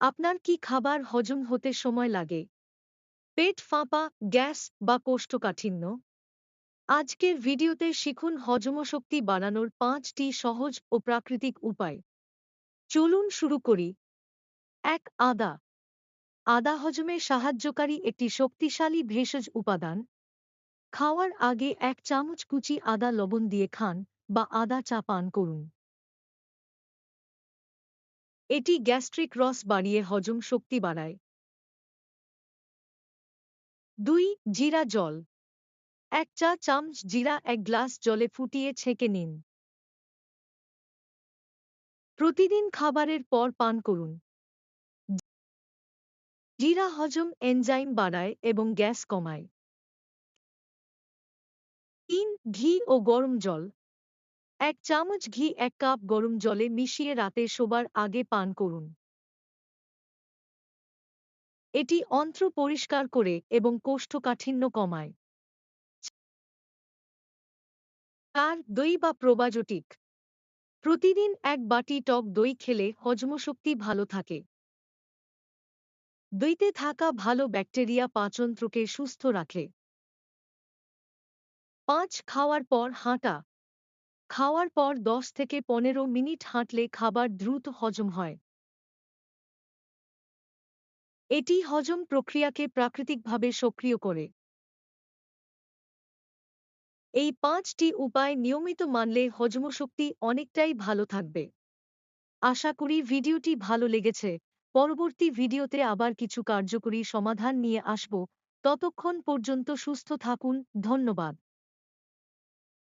আপনার কি খাবার হজম হতে সময় লাগে? পেট ফাঁপা, গ্যাস বা কোষ্ঠকাঠিন্য? আজকের ভিডিওতে শিখুন হজমশক্তি বাড়ানোর পাঁচটি সহজ ও প্রাকৃতিক উপায়। চলুন শুরু করি। এক, আদা। আদা হজমে সাহায্যকারী একটি শক্তিশালী ভেষজ উপাদান। খাওয়ার আগে এক চামচ কুচি আদা লবণ দিয়ে খান বা আদা চা পান করুন। এটি গ্যাস্ট্রিক রস বাড়িয়ে হজম শক্তি বাড়ায় দুই, জিরা জল। এক চা চামচ জিরা এক গ্লাস জলে ফুটিয়ে ছেঁকে নিন। প্রতিদিন খাবারের পর পান করুন। জিরা হজম এনজাইম বাড়ায় এবং গ্যাস কমায়। তিন, ঘি ও গরম জল। এক চামচ ঘি, এক কাপ গরম জলে মিশিয়ে রাতে শোবার আগে পান করুন। এটি অন্ত্র পরিষ্কার করে এবং কোষ্ঠকাঠিন্য কমায়। চার, দই বা প্রোবায়োটিক। প্রতিদিন এক বাটি টক দই খেলে হজমশক্তি ভালো থাকে। দইতে থাকা ভালো ব্যাকটেরিয়া পাচনত্রকে সুস্থ রাখে। পাঁচ, খাওয়ার পর হাঁটা। খাওয়ার পর দশ থেকে পনেরো মিনিট হাঁটলে খাবার দ্রুত হজম হয়। এটি হজম প্রক্রিয়াকে প্রাকৃতিকভাবে সক্রিয় করে। এই পাঁচটি উপায় নিয়মিত মানলে হজমশক্তি অনেকটাই ভালো থাকবে। আশা করি ভিডিওটি ভালো লেগেছে। পরবর্তী ভিডিওতে আবার কিছু কার্যকরী সমাধান নিয়ে আসব। ততক্ষণ পর্যন্ত সুস্থ থাকুন। ধন্যবাদ।